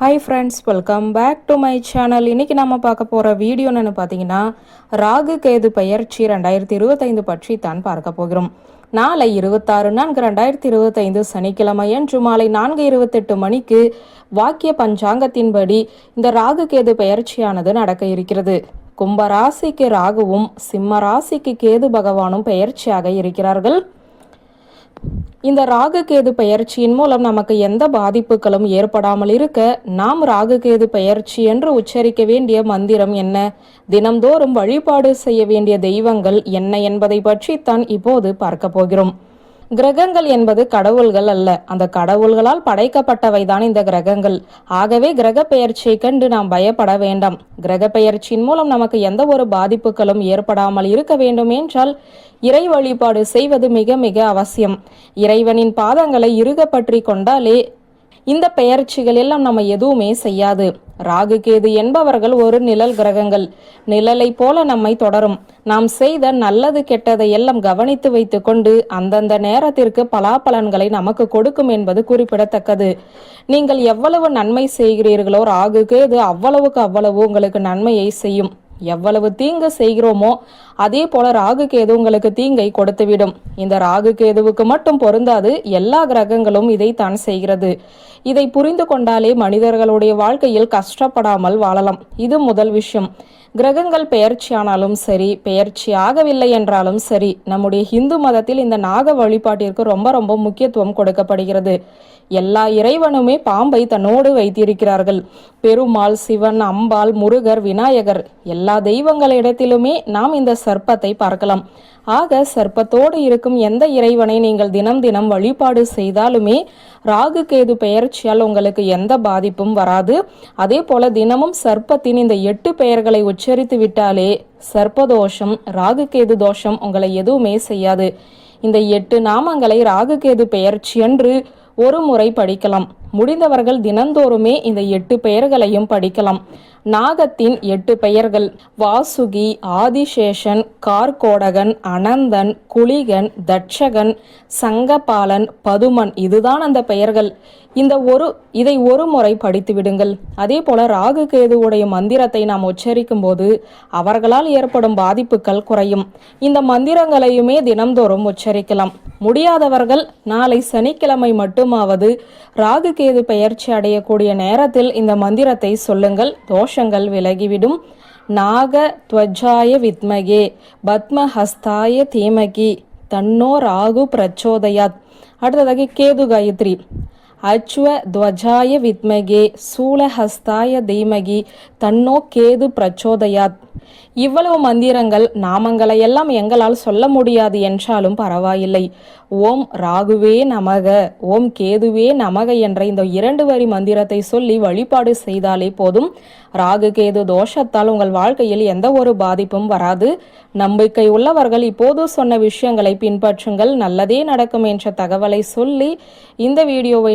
Hi friends welcome back to my channel இன்னைக்கு நம்ம பார்க்க போகிற வீடியோ என்னென்னு பார்த்தீங்கன்னா ராகு கேது பயிற்சி ரெண்டாயிரத்தி இருபத்தைந்து பற்றி தான் பார்க்க போகிறோம். நாளை இருபத்தாறு நான்கு ரெண்டாயிரத்தி இருபத்தைந்து சனிக்கிழமை அன்று மாலை நான்கு இருபத்தெட்டு மணிக்கு வாக்கிய பஞ்சாங்கத்தின்படி இந்த ராகு கேது பயிற்சியானது நடக்க இருக்கிறது. கும்பராசிக்கு ராகுவும் சிம்ம ராசிக்கு கேது பகவானும் பெயர்ச்சியாக இருக்கிறார்கள். இந்த ராகுகேது பயிற்சியின் பெயர்ச்சியின் மூலம் நமக்கு எந்த பாதிப்புகளும் ஏற்படாமல் இருக்க நாம் ராகுகேது பயிற்சி பெயர்ச்சி என்று உச்சரிக்க வேண்டிய மந்திரம் என்ன? தினம்தோறும் வழிபாடு செய்ய வேண்டிய தெய்வங்கள் என்ன என்பதை பற்றித்தான் இப்போது பார்க்க போகிறோம். கிரகங்கள் என்பது கடவுள்கள் அல்ல. அந்த கடவுள்களால் படைக்கப்பட்டவைதான் இந்த கிரகங்கள். ஆகவே கிரக பெயர்ச்சியை கண்டு நாம் பயப்பட வேண்டாம். கிரக பெயர்ச்சியின் மூலம் நமக்கு எந்த ஒரு பாதிப்புகளும் ஏற்படாமல் இருக்க வேண்டும் என்றால் இறை வழிபாடு செய்வது மிக மிக அவசியம். இறைவனின் பாதங்களை இறுக பற்றி கொண்டாலே இந்த பெயர்ச்சிகள் எல்லாம் நம்ம எதுவுமே செய்யாது. ராகு கேது என்பவர்கள் ஒரு நிழல் கிரகங்கள். நிழலை போல நம்மை தொடரும். நாம் செய்த நல்லது கெட்டதை எல்லாம் கவனித்து வைத்துக்கொண்டு அந்தந்த நேரத்திற்கு பலாபலன்களை நமக்கு கொடுக்கும் என்பது குறிப்பிடத்தக்கது. நீங்கள் எவ்வளவு நன்மை செய்கிறீர்களோ ராகு கேது அவ்வளவுக்கு அவ்வளவு உங்களுக்கு நன்மையை செய்யும். எவ்வளவு தீங்கு செய்கிறோமோ அதே போல ராகு கேது உங்களுக்கு தீங்கை கொடுத்துவிடும். இந்த ராகு கேதுவுக்கு மட்டும் பொருந்தாது எல்லா கிரகங்களும் இதைத்தான் செய்கிறது. இதை புரிந்து கொண்டாலே மனிதர்களுடைய வாழ்க்கையில் கஷ்டப்படாமல் வாழலாம். இது முதல் விஷயம். கிரகங்கள் பெயர்ச்சியானாலும் சரி பெயர்ச்சி ஆகவில்லை என்றாலும் சரி நம்முடைய ஹிந்து மதத்தில் இந்த நாக வழிபாட்டிற்கு ரொம்ப ரொம்ப முக்கியத்துவம் கொடுக்கப்படுகிறது. எல்லா இறைவனுமே பாம்பை தன்னோடு வைத்திருக்கிறார்கள். பெருமாள் சிவன் அம்பாள் முருகர் விநாயகர் எல்லா தெய்வங்களிடத்திலுமே நாம் இந்த சர்ப்பத்தை பார்க்கலாம். ஆக சர்ப்பத்தோடு இருக்கும் எந்த இறைவனை நீங்கள் தினம் தினம் வழிபாடு செய்தாலுமே ராகு கேது பெயர்ச்சியால் உங்களுக்கு எந்த பாதிப்பும் வராது. அதே போல தினமும் சர்ப்பத்தின் இந்த எட்டு பெயர்களை உச்சரித்து விட்டாலே சர்ப்பதோஷம் ராகு கேது தோஷம் உங்களை எதுவுமே செய்யாது. இந்த எட்டு நாமங்களை ராகு கேது பெயர்ச்சி என்று ஒரு முறை படிக்கலாம். முடிந்தவர்கள் தினந்தோறுமே இந்த எட்டு பெயர்களையும் படிக்கலாம். நாகத்தின் எட்டு பெயர்கள். வாசுகி ஆதிசேஷன் கார்கோடகன் அனந்தன் குளிகன் தட்சகன் சங்கபாலன் பதுமன் இதுதான் அந்த பெயர்கள். இந்த ஒரு இதை ஒரு முறை படித்து விடுங்கள். அதே போல ராகு கேதுவுடைய மந்திரத்தை நாம் உச்சரிக்கும் போது அவர்களால் ஏற்படும் பாதிப்புகள் குறையும். இந்த மந்திரங்களையுமே தினம்தோறும் உச்சரிக்கலாம். முடியாதவர்கள் நாளை சனிக்கிழமை மட்டுமாவது ராகு கேது பெயர்ச்சி அடையக்கூடிய நேரத்தில் இந்த மந்திரத்தை சொல்லுங்கள். தோஷங்கள் விலகிவிடும் நாக துவஜாய வித்மகே பத்மஹஸ்தாய தீமகி தன்னோ ராகு பிரச்சோதயாத் அடுத்ததாக கேது காயத்ரி அச்வ துவஜாய வித்மகே சூலஹஸ்தாய தீமகி தன்னோ கேது பிரச்சோதயாத் இவ்வளவு மந்திரங்கள் நாமங்களை எல்லாம் எங்களால் சொல்ல முடியாது என்றாலும் பரவாயில்லை. ஓம் ராகுவே நமக ஓம் கேதுவே நமக என்ற இந்த இரண்டு வரி மந்திரத்தை சொல்லி வழிபாடு செய்தாலே போதும். ராகு கேது தோஷத்தால் உங்கள் வாழ்க்கையில் எந்த ஒரு பாதிப்பும் வராது. நம்பிக்கை உள்ளவர்கள் இப்போது சொன்ன விஷயங்களை பின்பற்றுங்கள் நல்லதே நடக்கும் என்ற தகவலை சொல்லி இந்த வீடியோவை